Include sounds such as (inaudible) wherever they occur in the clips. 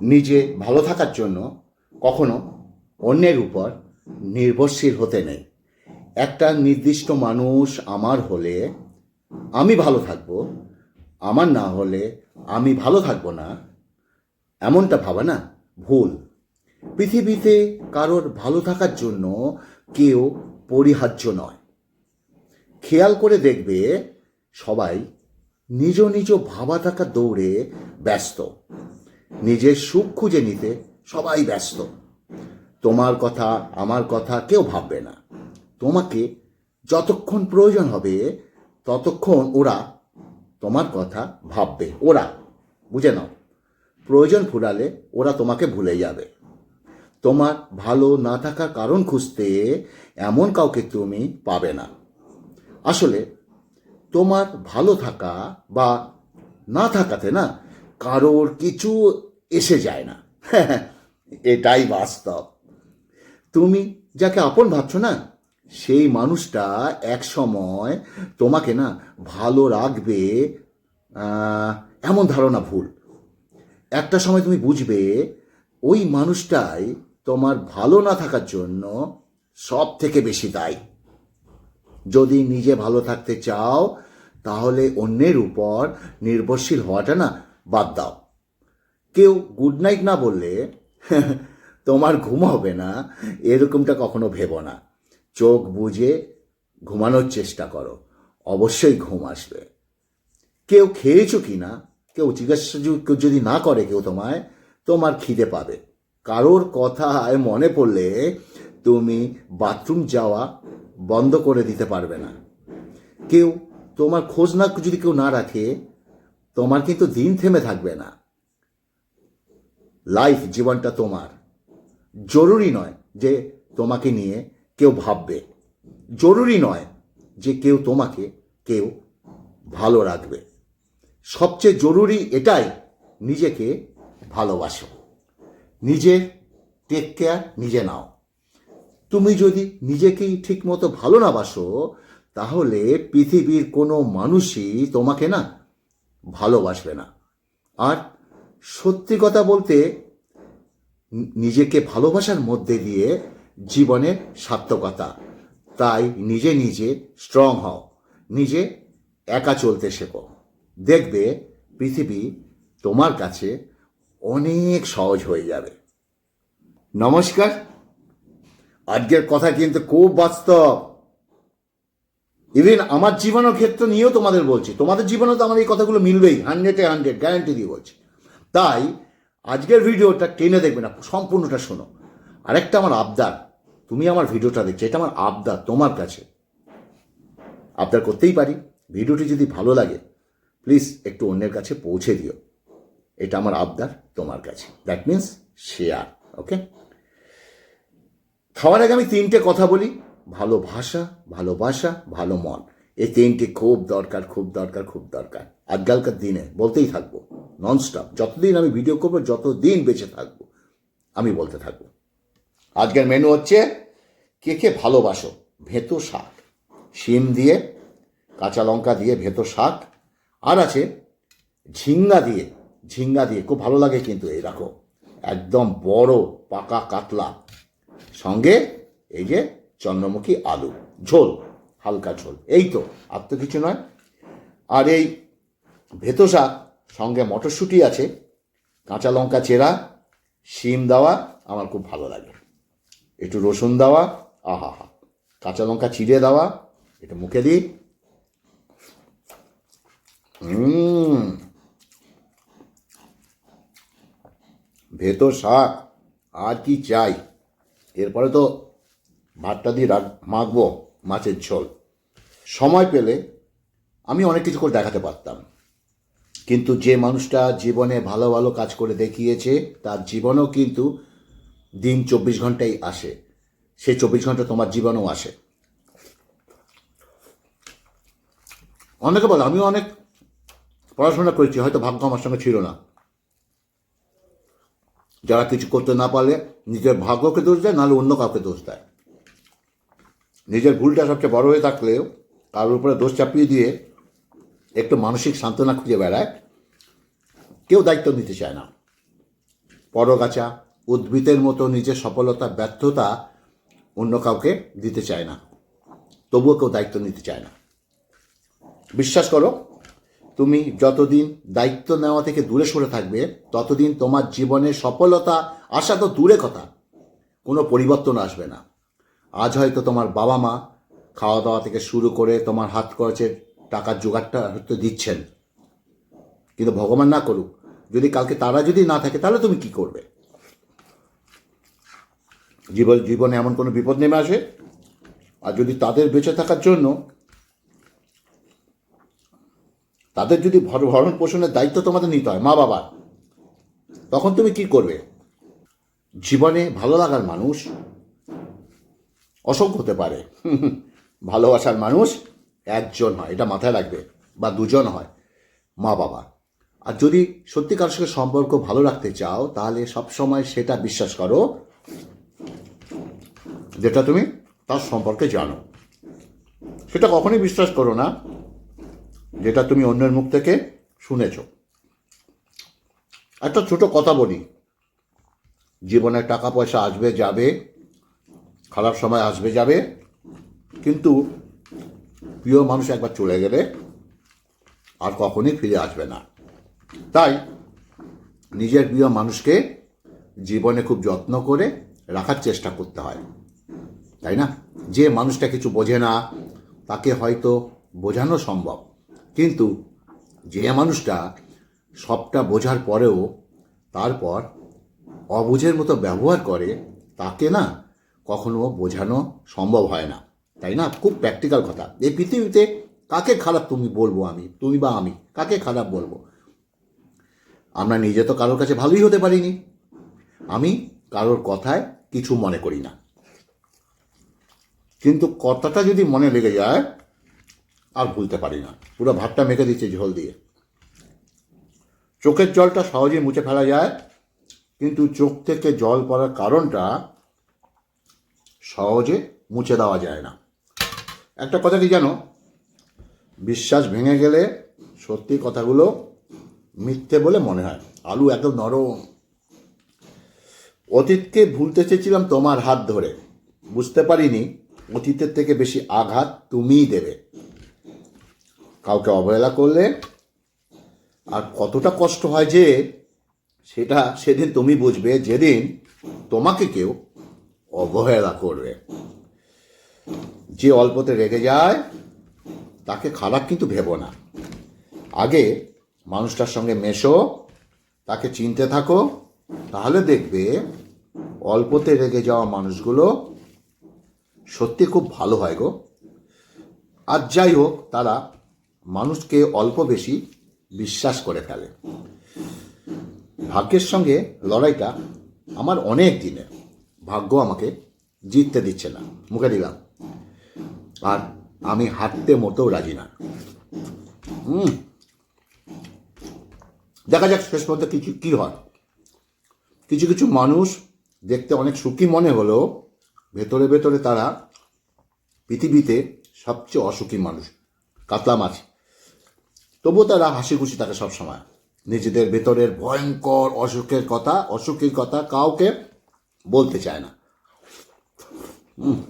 নিজে ভালো থাকার জন্য কখনো অন্যের উপর নির্ভরশীল হতে নেই। একটা নির্দিষ্ট মানুষ আমার হলে আমি ভালো থাকব, আমার না হলে আমি ভালো থাকব না, এমনটা ভাবা না? ভুল। পৃথিবীতে কারোর ভালো থাকার জন্য কেউ পরিহার্য নয়। খেয়াল করে দেখবে সবাই নিজ নিজ ভাবা থাকা দৌড়ে ব্যস্ত। নিজের সুখ খুঁজে নিতে সবাই ব্যস্ত। তোমার কথা, আমার কথা কেউ ভাববে না। তোমাকে যতক্ষণ প্রয়োজন হবে, ততক্ষণ ওরা তোমার কথা ভাববে। ওরা, বুঝে নাও, প্রয়োজন ফুরালে ওরা তোমাকে ভুলে যাবে। তোমার ভালো না থাকার কারণ খুঁজতে এমন কাউকে তুমি পাবে না। আসলে তোমার ভালো থাকা বা না থাকাতে না, কারোর কিছু এসে যায় না। (laughs) এটাই বাস্তব। তুমি যাকে আপন ভাবছ না, সেই মানুষটা এক সময় তোমাকে না ভালো রাখবে এমন ধারণা ভুল। একটা সময় তুমি বুঝবে, ওই মানুষটাই তোমার ভালো না থাকার জন্য সব থেকে বেশি দায়ী। যদি নিজে ভালো থাকতে চাও, তাহলে অন্যের উপর নির্ভরশীল হওয়াটা না বাদ দাও। কেউ গুড নাইট না বললে (laughs) তোমার ঘুম হবে না। এরকমটা কখনো ভেবো না। চোখ বুজে ঘুমানোর চেষ্টা করো। অবশ্যই ঘুম আসবে। কেউ খেয়েছো কি না? কেউ জিজ্ঞাসা যদি না করে কেউ তোমায়, তোমার খিদে পাবে। কারোর কথায় মনে পড়লে তুমি বাথরুম যাওয়া বন্ধ করে দিতে পারবে না। কেউ তোমার খোঁজ না যদি কেউ না রাখে, তোমার কিন্তু দিন থেমে থাকবে না। লাইফ জীবনটা তোমার। জরুরি নয় যে তোমাকে নিয়ে কেউ ভাববে। জরুরি নয় যে কেউ তোমাকে কেউ ভালো রাখবে। সবচেয়ে জরুরি এটাই নিজেকে ভালোবাসো। নিজের টেক কেয়ার নিজে নাও। তুমি যদি নিজেকেই ঠিকমতো ভালো না বাসো, তাহলে পৃথিবীর কোনো মানুষই তোমাকে না ভালোবাসবে না। আর সত্যি কথা বলতে, নিজেকে ভালোবাসার মধ্যে দিয়ে জীবনের সার্থকতা। তাই নিজে নিজে স্ট্রং হও। নিজে একা চলতে শেখো। দেখবে পৃথিবী তোমার কাছে অনেক সহজ হয়ে যাবে। নমস্কার। আজকের কথা কিন্তু খুব বাস্তব। ইভেন আমার জীবনের ক্ষেত্র নিয়েও তোমাদের বলছি। তোমাদের জীবনে তো আমার এই কথাগুলো মিলবেই। হান্ড্রেডে হান্ড্রেড গ্যারান্টি দিয়ে বলছি। তাই আজকের ভিডিওটা টেনে দেখবে না, সম্পূর্ণটা শোনো। আরেকটা আমার আবদার, তুমি আমার ভিডিওটা দেখছ, এটা আমার আবদার তোমার কাছে। আবদার করতেই পারি, ভিডিওটি যদি ভালো লাগে প্লিজ একটু অন্যের কাছে পৌঁছে দিও। এটা আমার আবদার তোমার কাছে। দ্যাট মিন্স শেয়ার ওকে খাওয়ার আগে আমি তিনটে কথা বলি, ভালো ভাষা, ভালোবাসা, ভালো মন। এই তিনটে খুব দরকার খুব দরকার খুব দরকার। আজকালকার দিনে বলতেই থাকব ননস্টপ যতদিন আমি ভিডিও করব, যতদিন বেঁচে থাকব, আমি বলতে থাকব। আজকের মেনু হচ্ছে, কে কে ভালোবাসো? ভেতো শাক। শিম দিয়ে, কাঁচা লঙ্কা দিয়ে ভেতো শাক। আর আছে, ঝিঙ্গা দিয়ে ঝিঙ্গা দিয়ে। খুব ভালো লাগে কিন্তু এই রাখো একদম বড়, পাকা, কাতলা। সঙ্গে এই যে চন্দ্রমুখী আলু। ঝোল, হালকা ঝোল। এই তো, আর তো কিছু নয়। আর এই ভেতো শাক সঙ্গে মটরশুঁটি আছে, কাঁচা লঙ্কা চেরা, শিম দেওয়া, আমার খুব ভালো লাগে। একটু রসুন দেওয়া, আহা হা। কাঁচা লঙ্কা চিড়ে দেওয়া এটা মুখে দিই। ভেতর শাক, আর কি চাই? এরপরে তো ভাতটা দিয়ে রাখ, মাখবো মাছের ঝোল। সময় পেলে আমি অনেক কিছু করে দেখাতে পারতাম। কিন্তু যে মানুষটা জীবনে ভালো ভালো কাজ করে দেখিয়েছে, তার জীবনও কিন্তু দিন চব্বিশ ঘন্টাই আসে। সেই চব্বিশ ঘণ্টা তোমার জীবনেও আসে। অনেকে বলে, আমিও অনেক পড়াশোনা করেছি, হয়তো ভাগ্য আমার সঙ্গে ছিল না। যারা কিছু করতে না পারলে নিজের ভাগ্যকে দোষ দেয়, নাহলে অন্য কাউকে দোষ দেয়। নিজের ভুলটা সবচেয়ে বড় হয়ে থাকলেও কারোর উপরে দোষ চাপিয়ে দিয়ে একটু মানসিক সান্ত্বনা খুঁজে বেড়ায়, কেউ দায়িত্ব নিতে চায় না। পরগাছা, উদ্ভিদের মতো নিজের সফলতা, ব্যর্থতা অন্য কাউকে দিতে চায় না। তবুও কেউ দায়িত্ব নিতে চায় না। বিশ্বাস করো, তুমি যতদিন দায়িত্ব নেওয়া থেকে দূরে সরে থাকবে, ততদিন তোমার জীবনে সফলতা আসা তো দূরে কথা। কোনো পরিবর্তন আসবে না। আজ হয়তো তোমার বাবা মা খাওয়া দাওয়া থেকে শুরু করে তোমার হাত খরচের টাকার জোগাড়টা হয়তো দিচ্ছেন। কিন্তু ভগবান না করুক, যদি কালকে তারা যদি না থাকে, তাহলে তুমি কি করবে? জীবন জীবনে এমন কোনো বিপদ নেমে আসে? আর যদি তাদের বেঁচে থাকার জন্য, তাদের যদি ভর- ভরণ পোষণের দায়িত্ব তোমাদের নিতে হয়, মা বাবার, তখন তুমি কি করবে? জীবনে ভালো লাগার মানুষ অসংখ্য হতে পারে। (laughs) ভালোবাসার মানুষ একজন হয়, এটা মাথায় রাখবে বা দুজন হয়, মা বাবা। আর যদি সত্যি কারোর সঙ্গে সম্পর্ক ভালো রাখতে চাও, তাহলে সবসময় সেটা বিশ্বাস করো, যেটা তুমি তার সম্পর্কে জানো। সেটা কখনোই বিশ্বাস করো না, যেটা তুমি অন্যের মুখ থেকে শুনেছ। একটা ছোট কথা বলি। জীবনে টাকা পয়সা আসবে, যাবে, খারাপ সময় আসবে, যাবে, কিন্তু প্রিয় মানুষ একবার চলে গেলে আর কখনই ফিরে আসবে না। তাই নিজের প্রিয় মানুষকে জীবনে খুব যত্ন করে রাখার চেষ্টা করতে হয়। তাই না? যে মানুষটা কিছু বোঝে না, তাকে হয়তো বোঝানো সম্ভব। কিন্তু যে মানুষটা সবটা বোঝার পরেও তারপর অবুঝের মতো ব্যবহার করে, তাকে না কখনো বোঝানো সম্ভব হয় না। তাই না? খুব প্র্যাকটিক্যাল কথা। এই পৃথিবীতে কাকে খারাপ তুমি বলব আমি? তুমি বা আমি? কাকে খারাপ বলব? আমরা নিজে তো কারোর কাছে ভালোই হতে পারিনি। আমি কারোর কথায় কিছু মনে করি না। কিন্তু কথাটা যদি মনে লেগে যায়, আর ভুলতে পারি না। পুরো ভাতটা মেখে দিচ্ছে ঝোল দিয়ে। চোখের জলটা সহজেই মুছে ফেলা যায়, কিন্তু চোখ থেকে জল পড়ার কারণটা সহজে মুছে দেওয়া যায় না। একটা কথা কি জানো? বিশ্বাস ভেঙে গেলে সত্যি কথাগুলো মিথ্যে বলে মনে হয়। আলু একদম নরম। অতীতকে ভুলতে চেয়েছিলাম তোমার হাত ধরে। বুঝতে পারিনি, অতীতের থেকে বেশি আঘাত তুমিই দেবে। কাউকে অবহেলা করলে আর কতটা কষ্ট হয় যে, সেটা সেদিন তুমি বুঝবে, যেদিন তোমাকে কেউ অবহেলা করবে। যে অল্পতে রেগে যায়, তাকে খারাপ কিন্তু ভেবো না। আগে মানুষটার সঙ্গে মেশো, তাকে চিনতে থাকো, তাহলে দেখবে অল্পতে রেগে যাওয়া মানুষগুলো সত্যি খুব ভালো হয় গো। আর যাই হোক, তারা মানুষকে অল্প বেশি বিশ্বাস করে ফেলে। ভাগ্যের সঙ্গে লড়াইটা আমার অনেক দিনে ভাগ্য আমাকে জিততে দিচ্ছে না। মুখে দিলাম। আর আমি হাঁটতে মোটেও রাজি না। হুম। দেখা যাক শেষ পর্যন্ত কিছু কী হয়। কিছু কিছু মানুষ দেখতে অনেক সুখী মনে হলেও ভেতরে ভেতরে তারা পৃথিবীতে সবচেয়ে অসুখী মানুষ, কাতলা মাছ। তবুও তারা হাসি খুশি থাকে সবসময়। নিজেদের ভেতরের ভয়ঙ্কর অসুখের কথা অসুখের কথা কাউকে বলতে চায় না। হুম।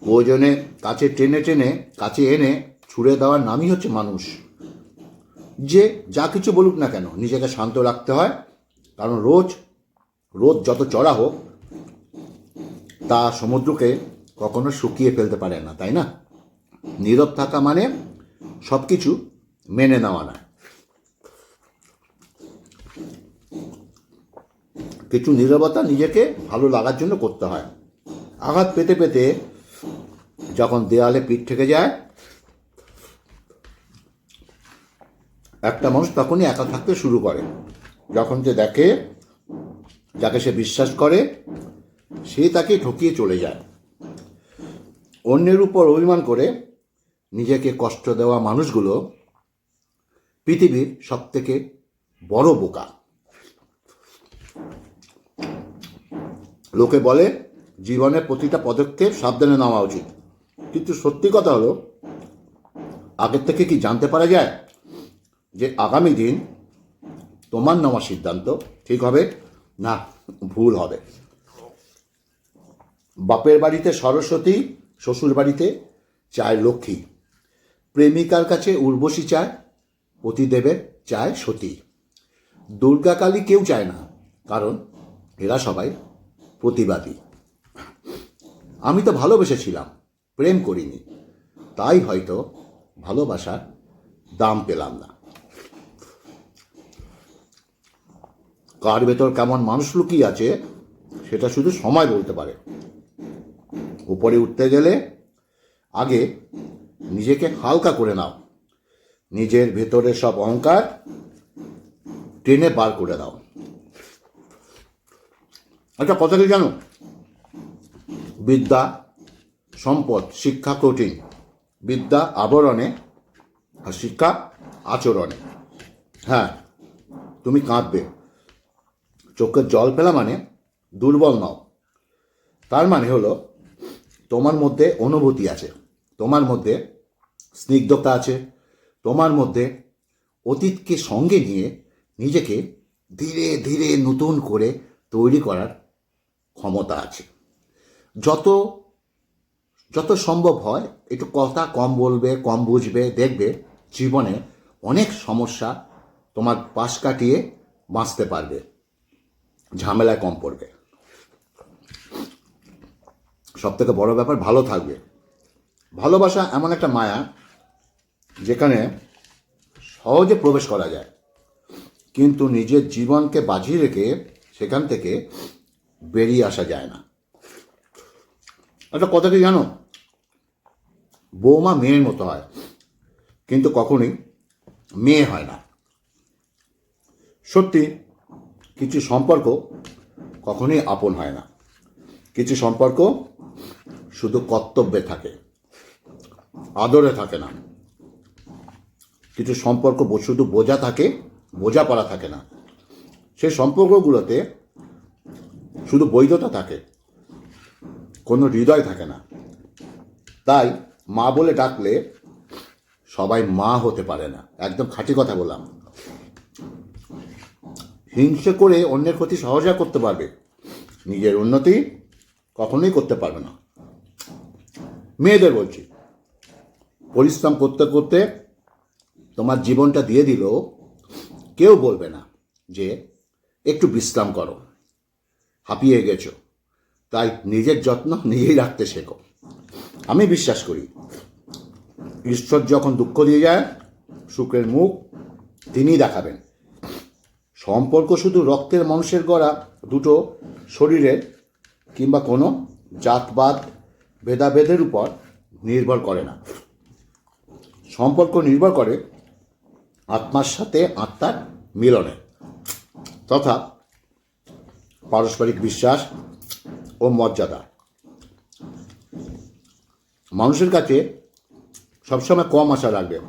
প্রয়োজনে কাছে টেনে টেনে, কাছে এনে ছুড়ে দেওয়ার নামই হচ্ছে মানুষ। যে যা কিছু বলুক না কেন, নিজেকে শান্ত রাখতে হয়। কারণ রোজ রোদ যত চড়া হোক, তা সমুদ্রকে কখনো শুকিয়ে ফেলতে পারে না, তাই না? নীরব থাকা মানে সব কিছু মেনে নেওয়া না কিছু নীরবতা নিজেকে ভালো লাগার জন্য করতে হয়। আঘাত পেতে পেতে যখন দেয়ালে পিঠ থেকে যায়, একটা মানুষ তখনই একা থাকতে শুরু করে। যখন যে দেখে, যাকে সে বিশ্বাস করে, সে তাকে ঠকিয়ে চলে যায়। অন্যের উপর অভিমান করে নিজেকে কষ্ট দেওয়া মানুষগুলো পৃথিবীর সব থেকে বড় বোকা। লোকে বলে জীবনের প্রতিটা পদক্ষেপ সাবধানে নেওয়া উচিত। কিন্তু সত্যি কথা হলো, আগের থেকে কি জানতে পারা যায় যে আগামী দিন তোমার নেওয়া সিদ্ধান্ত ঠিক হবে না ভুল হবে? বাপের বাড়িতে সরস্বতী, শ্বশুর বাড়িতে চায় লক্ষ্মী। প্রেমিকার কাছে উর্বশী চায়, পতিদেবের চায় সতী। দুর্গা কালী কেউ চায় না, কারণ এরা সবাই প্রতিবাদী। আমি তো ভালোবেসেছিলাম, প্রেম করিনি। তাই হয়তো ভালোবাসার দাম পেলাম না। কার ভেতর কেমন মানুষ লুকিয়ে আছে, সেটা শুধু সময় বলতে পারে। উপরে উঠতে গেলে আগে নিজেকে হালকা করে নাও। নিজের ভেতরের সব অহংকার টেনে বার করে দাও একটা কথা কি জানো? বিদ্যা, সম্পদ, শিক্ষা কঠিন। বিদ্যা, আবরণে আর শিক্ষা আচরণে। হ্যাঁ তুমি কাঁদবে। চোখের জল ফেলা মানে দুর্বল নও। তার মানে হলো, তোমার মধ্যে অনুভূতি আছে, তোমার মধ্যে স্নিগ্ধতা আছে, তোমার মধ্যে অতীতকে সঙ্গে নিয়ে নিজেকে ধীরে ধীরে নতুন করে তৈরি করার ক্ষমতা আছে। যত যত সম্ভব হয়, একটু কথা কম বলবে, কম বুঝবে, দেখবে জীবনে অনেক সমস্যা তোমার পাশ কাটিয়ে বাঁচতে পারবে। ঝামেলায় কম পড়বে। সব থেকে বড় ব্যাপার, ভালো থাকবে। ভালোবাসা এমন একটা মায়া যেখানে সহজে প্রবেশ করা যায়। কিন্তু নিজের জীবনকে বাজি রেখে সেখান থেকে বেরিয়ে আসা যায় না। একটা কথা কি জানো? বৌমা মেয়ের মতো হয়, কিন্তু কখনোই মেয়ে হয় না। সত্যি, কিছু সম্পর্ক কখনোই আপন হয় না। কিছু সম্পর্ক শুধু কর্তব্যে থাকে, আদরে থাকে না। কিছু সম্পর্ক শুধু বোঝা থাকে বোঝা পড়া থাকে না। সেই সম্পর্কগুলোতে শুধু বৈধতা থাকে, কোনো হৃদয় থাকে না। তাই মা বলে ডাকলে সবাই মা হতে পারে না। একদম খাঁটি কথা বললাম। হিংসে করে অন্যের ক্ষতি সহজে করতে পারবে। নিজের উন্নতি কখনোই করতে পারবে না। মেয়েদের বলছি, পরিশ্রম করতে করতে তোমার জীবনটা দিয়ে দিল কেউ বলবে না যে একটু বিশ্রাম করো। হাঁপিয়ে গেছো। তাই নিজের যত্ন নিজেই রাখতে শেখো। আমি বিশ্বাস করি, ঈশ্বর যখন দুঃখ দিয়ে যায়, শুক্রের মুখ তিনিই দেখাবেন। সম্পর্ক শুধু রক্তের মানুষের গড়া, দুটো শরীরের কিংবা কোনো জাতবাদ, ভেদাভেদের উপর নির্ভর করে না। সম্পর্ক নির্ভর করে আত্মার সাথে আত্মার মিলনে তথা পারস্পরিক বিশ্বাস ও মর্যাদা। মানুষের কাছে সবসময় কম আশা রাখবে।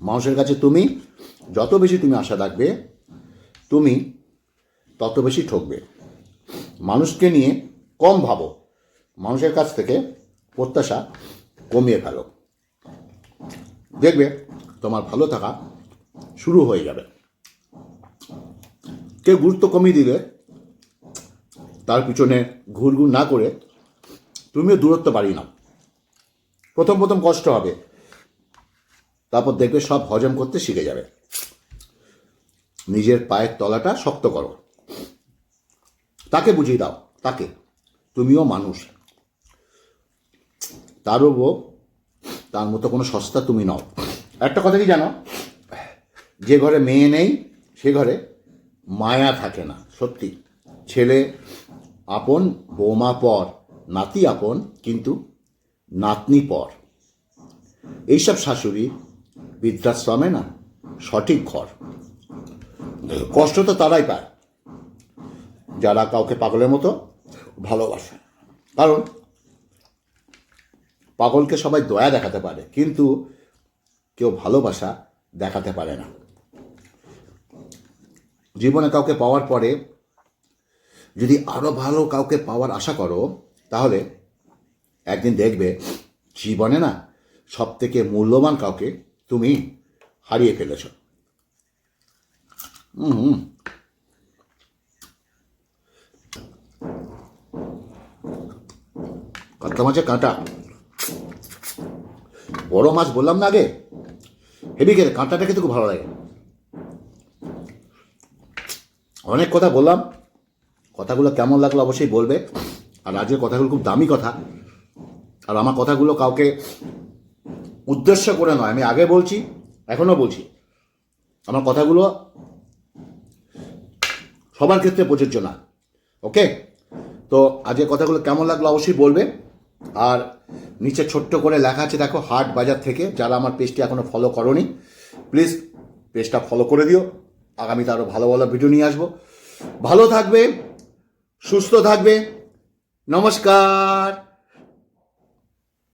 মানুষের কাছে তুমি, যত বেশি তুমি আশা রাখবে, তুমি তত বেশি ঠকবে। মানুষকে নিয়ে কম ভাবো। মানুষের কাছ থেকে প্রত্যাশা কমিয়ে ফেলো। দেখবে তোমার ভালো থাকা শুরু হয়ে যাবে। কেউ গুরুত্ব কমিয়ে দিলে তার পিছনে ঘুরঘুর না করে তুমিও দূরত্ব বাড়িয়ে নাও। প্রথম প্রথম কষ্ট হবে। তারপর দেখবে সব হজম করতে শিখে যাবে। নিজের পায়ের তলাটা শক্ত করো। তাকে বুঝিয়ে দাও, তাকে। তুমিও মানুষ। তারও তার মতো কোনো সস্তা তুমি নও। একটা কথা কি জানো? যে ঘরে মেয়ে নেই, সে ঘরে মায়া থাকে না, সত্যি। ছেলে আপন বৌমা পর, নাতি আপন, কিন্তু নাতনি পর। এইসব শাশুড়ি বৃদ্ধাশ্রমে না, সঠিক ঘর। কষ্ট তো তারাই পায়। যারা কাউকে পাগলের মতো ভালোবাসে। কারণ পাগলকে সবাই দয়া দেখাতে পারে, কিন্তু কেউ ভালোবাসা দেখাতে পারে না। জীবনে কাউকে পাওয়ার পরে যদি আরও ভালো কাউকে পাওয়ার আশা করো, তাহলে একদিন দেখবে জীবনে না সব থেকে মূল্যবান কাউকে তুমি হারিয়ে ফেলেছ। হুম কাতলা মাছের কাঁটা। বড় মাছ বললাম না আগে? হেভি খেতে কাঁটাটা খেতে খুব ভালো লাগে। অনেক কথা বললাম। কথাগুলো কেমন লাগল অবশ্যই বলবে। আর আজকের কথাগুলো খুব দামি কথা। আর আমার কথাগুলো কাউকে উদ্দেশ্য করে নয়, আমি আগে বলছি, এখনও বলছি। আমার কথাগুলো সবার ক্ষেত্রে প্রযোজ্য না। ওকে? তো আজকের কথাগুলো কেমন লাগল অবশ্যই বলবে। আর নিচে ছোট্ট করে লেখা আছে, দেখো, হাট বাজার থেকে, যারা আমার পেজটি এখনও ফলো করনি প্লিজ পেজটা ফলো করে দিও। আগামীতে আরও ভালো ভালো ভিডিও নিয়ে আসব। ভালো থাকবে। সুস্থ থাকবে নমস্কার।